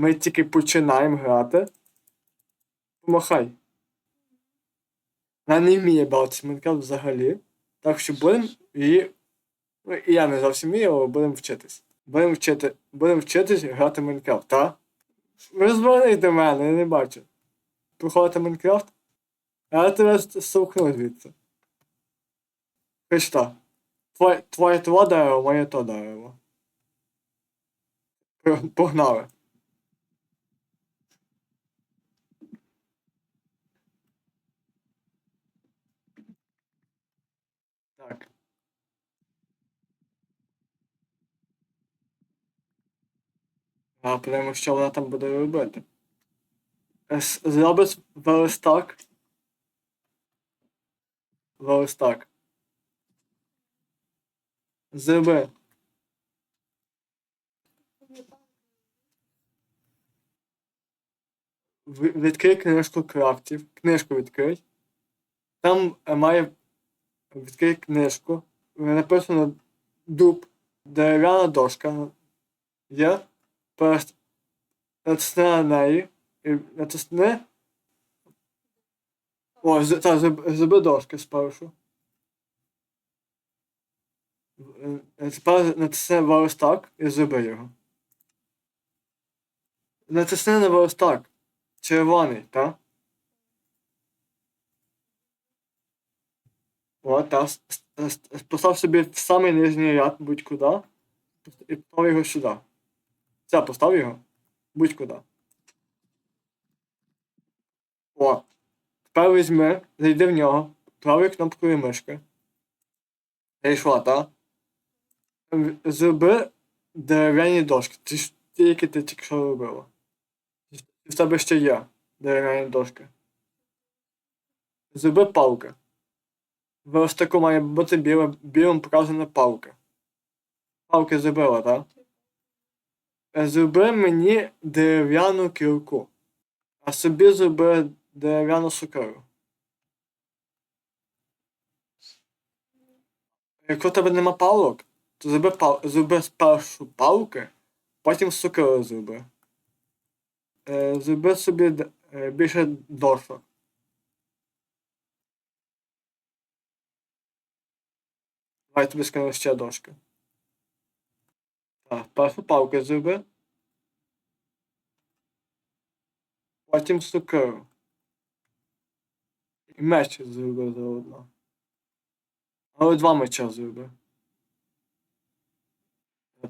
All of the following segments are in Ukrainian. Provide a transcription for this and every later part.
ми тільки починаємо грати. Помахай. Вона не вміє бавитися Майнкрафт взагалі. Так що будемо її. Ну, і я не зовсім вмію, але будемо вчитись. Будемо вчити, будемо вчитись грати в Майнкрафт, так? Ви до мене, я не бачу. Проходите Майнкрафт? А я тебе стовкну звідси. Христа. Твоє, твоє то дерево, моє то дерево. Погнали. Так. А подивимось, що вона там буде робити. Зробить верстак. Верстак. Зроби. Відкрий книжку крафтів. Книжку відкрий. Там е, має відкрий книжку. Написано дуб. Дерев'яна дошка. Є. Перст. Натисни на неї. І натисни. О, та, зроб- зроби дошки спершу. Тепер натисни верстак і зроби його. Натисни на верстак. Червоний, так? О, та. с- с- с- Постав собі в самий нижній ряд будь-куди. І постав його сюди. Все, постав його. Будь-куди. О. Тепер візьми, зайди в нього, правою кнопкою мишки. Зайшла, так? Зроби дерев'яні дошки. Ті, які ти тільки що робила. І в тебе ще є дерев'яні дошки. Зроби палки. В верстаку має бути білим показана палка. Палки зробила, так? Зроби мені дерев'яну кірку. А собі зроби дерев'яну сокиру. Якщо в тебе нема палок, то зроби, пал... зроби спершу палки, потім сокиру зроби. Е, зроби собі е, більше дошок. Давай тобі скину ще дошки. Першу палку зроби. Потім сокиру. І меч зроби заодно. Але два меча зроби.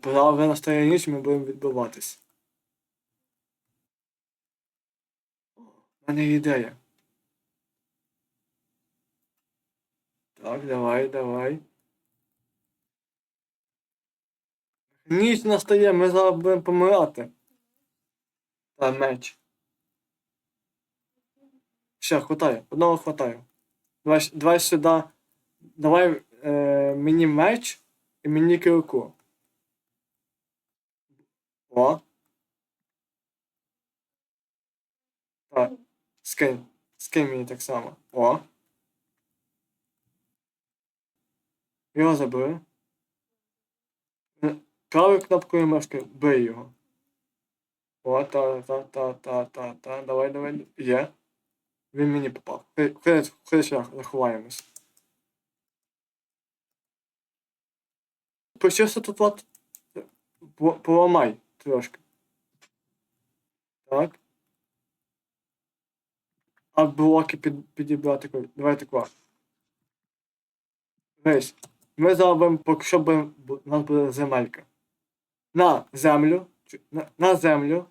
Пора вже настає ніч, ми будемо відбиватись. У мене ідея. Так, давай, давай. Ніч настає, ми зараз будемо помирати. Та меч. Все, хватає. Одного хватає. Давай, давай сюди. Давай е, мені меч і мені кирку. О. Так. Скинь. Скинь мені так само. О. Його забери. Правою кнопкою мишки бий його. О, та, та, та, та, та, та. Давай, давай. Є. Він мені попав. Ходи ще заховаємось. Почисти тут от. Поламай трошки. Так. А блоки під, підібрати. Давай тако. Весь. Ми зробимо, поки що будемо, у нас буде земелька. На землю. На, на землю.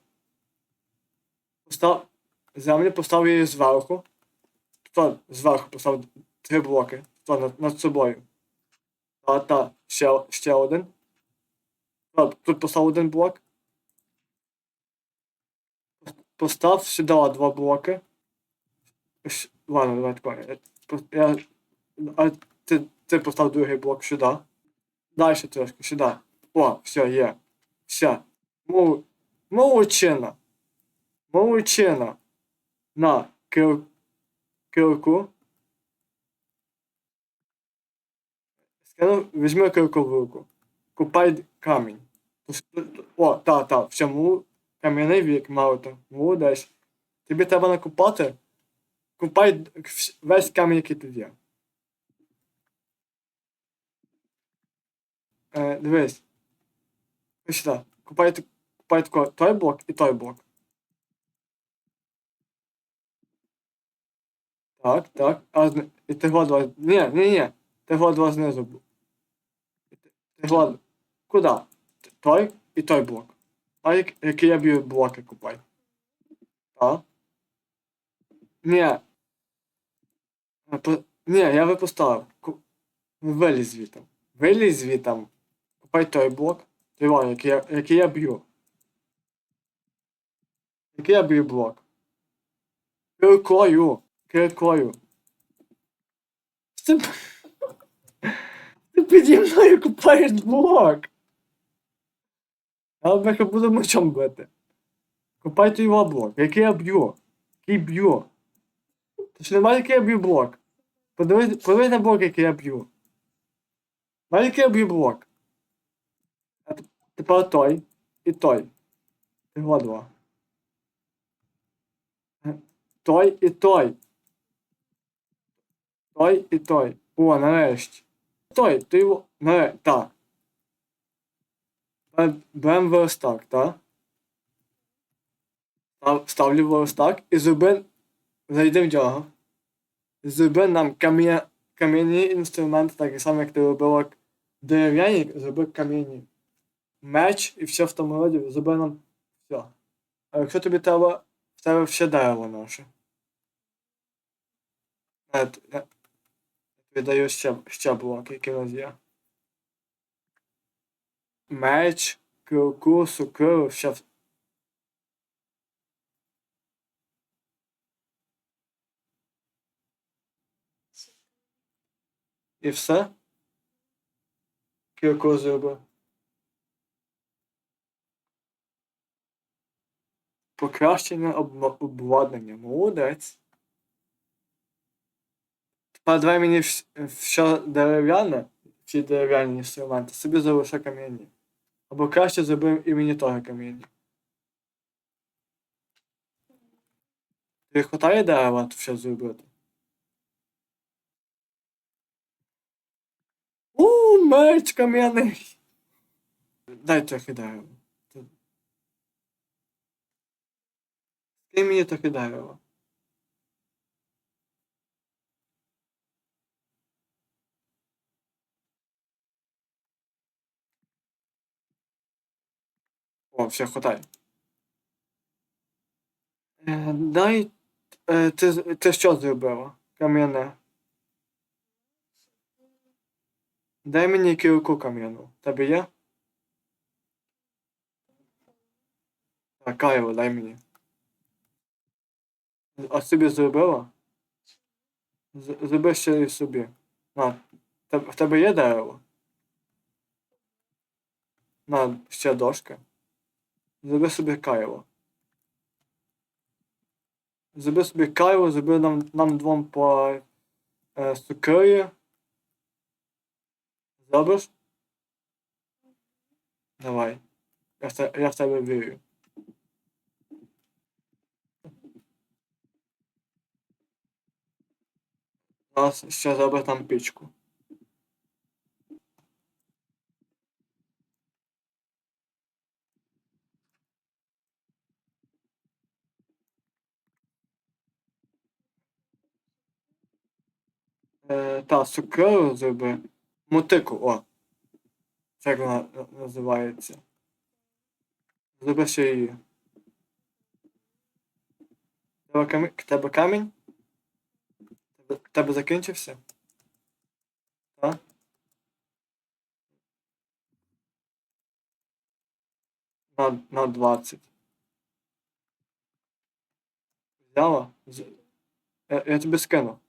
Постав землю, постав її зверху. Тут зверху постав три блоки. Тут над, над собою. Та, та, ще, ще один. Тут, тут постав один блок. Постав сюди два блоки. Ладно, давай пос- я, а ти, ти постав другий блок сюди. Далі трошки, сюди. О, все, є. Все. Мол, молодчина. Молодчина. На кил, килку. Скажу, візьми килку в руку. Купай камінь. О, та, та, все, мол, кам'яний вік, Мауто. Молодець. Тобі треба накопати. Купай весь камінь, який тут є. Е, дивись. Сюди. Купай, т- той блок і той блок. Так, так. А і ти два. Ні, ні, ні. Ти два знизу. год. Куди? Той і той блок. А як, який я б'ю блоки купай? Так. А, Ні, я. Ку- Вилізь звітом. Вилізь звітом. Купай той блок. Ти який я, який я б'ю. Який я б'ю блок. Киркою. Киркою. Ти, ти піді мною купаєш блок. Я тебе буду мечом бити. Купай той його блок. Який я б'ю. Який б'ю. Ти ж немає, який я б'ю блок. Подивись, подивись на блок, який я б'ю. Має який я б'ю блок. Тепер той і той. Два. Е, Той і той. Той і той. О, нарешті. Той, ти його. Не, так. Берем верстак, так? Ставлю верстак і зроби. Зайди в нього. Зроби нам кам'я... кам'яні інструменти, так само, як ти робила дерев'яні, зроби кам'яні. Меч і все в тому роді, зроби нам все. А якщо тобі треба, в тебе ще дерево наше. Е, е, Тобі даю ще, ще блок, який у є. Меч, килку, сокиру, ще. в- І все? Килку зробив. Покращення обладнання. Молодець. Тепер давай мені вс- все дерев'яне, всі дерев'яні інструменти, собі залише кам'яні. Або краще зробив і мені того кам'яні. Тобі хватає дерева тут все зробити? У, меч кам'яний! Дай трохи дерева. Тут. Скинь мені трохи дерева. О, все, хватай. Е, дай. Е, ти, ти що зробила? Кам'яне. Дай мені кірку кам'яну. Тебе є? Кайло, дай мені. А собі зробила? З- Зроби ще і собі. На. В тебе є дерево? На, ще дошка. Зроби собі кайло. Зроби собі кайло, зроби нам, нам двом по е, сукирі. Зробиш? Давай. Я в, те, я в тебе вірю. Зараз ще нам пічку. Е, та, сукеру зроби. Мотику, о. Це як вона на- називається. Зроби ще її. Тебе камінь? Тебе закінчився? Так? На, на 20. Взяла? Я, я тобі скину.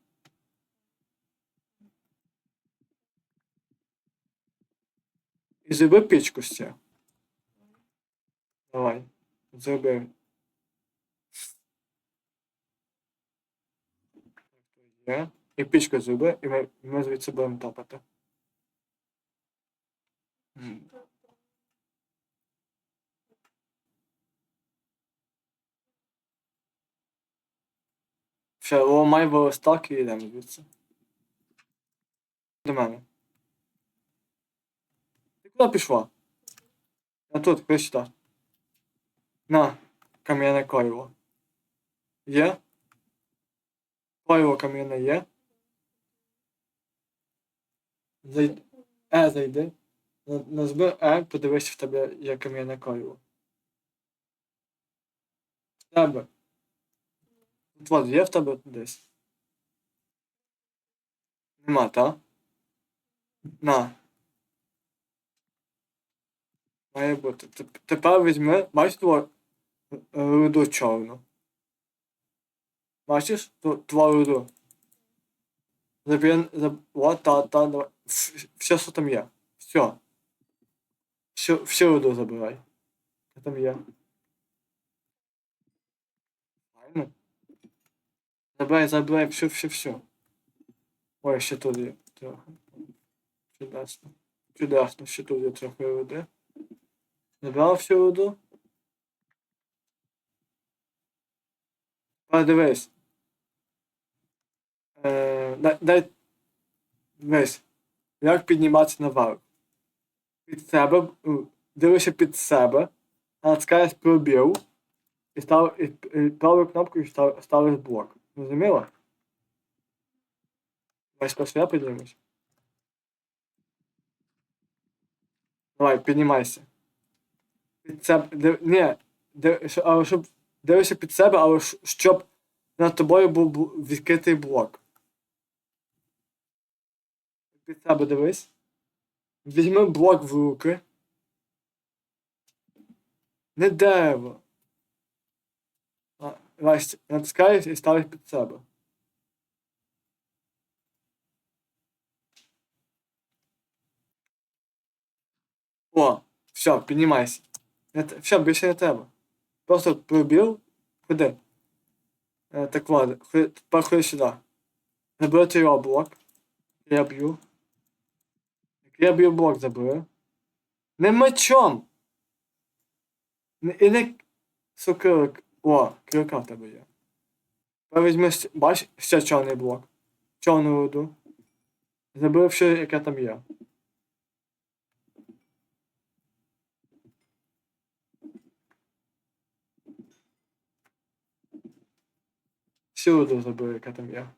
І зроби пічку ще. Давай. Зроби. Е? І пічка зуби, і ми, ми звідси будемо тапати. Ще ломай волостак і йдемо звідси. До мене. Ти куди пішла? Я тут, прийшла. На, кам'яне койло. Є? Койло кам'яне є? Зайди. Е, зайди. На- Назви Е, подивись в тебе є кам'яне койло. В тебе. От от, є в тебе десь? Нема, та? На. Має бути. Тепер візьми, бачиш е, чорну. Бачиш? Руду. Забери, заб... От, та, та, давай. Вс- Все, що там є. Все. Всю, всю руду забирай. Що там є? Файно. Забирай, забирай, всю, всю, всю. Ой, ще тут є трохи. Чудесно. Чудесно, ще тут є трохи руди. Забрав всю руду. Подивись. Е, дай. Дивись. Як підніматися наверх? Під себе. Дивишся під себе. Натискаєш пробіл. І став і, і правою кнопкою став, ставиш блок. Розуміла? Давай спершу я піднімусь. Давай, піднімайся. Під себе. Див, ні, див, щоб дивишся під себе, але щоб над тобою був бу- відкритий блок. Під себе дивись. Візьми блок в руки. Не дерево. Вась, натискаєш і ставиш під себе. О, все, піднімайся. Все, більше не треба. Просто пробіл, ходи. Е, так ладно, тепер ходи сюди. Забери його блок. Я б'ю. Я б'ю блок забери. Не мечом! І не сокирик. О, кирка в тебе є. Щ- бач, ще чорний блок. Чорну руду. Забери все, яке там є. Всю руду забери, яка там є.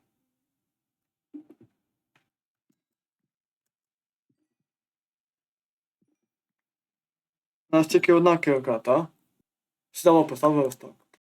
У нас тільки одна кирка, та? Сюди постав верстак.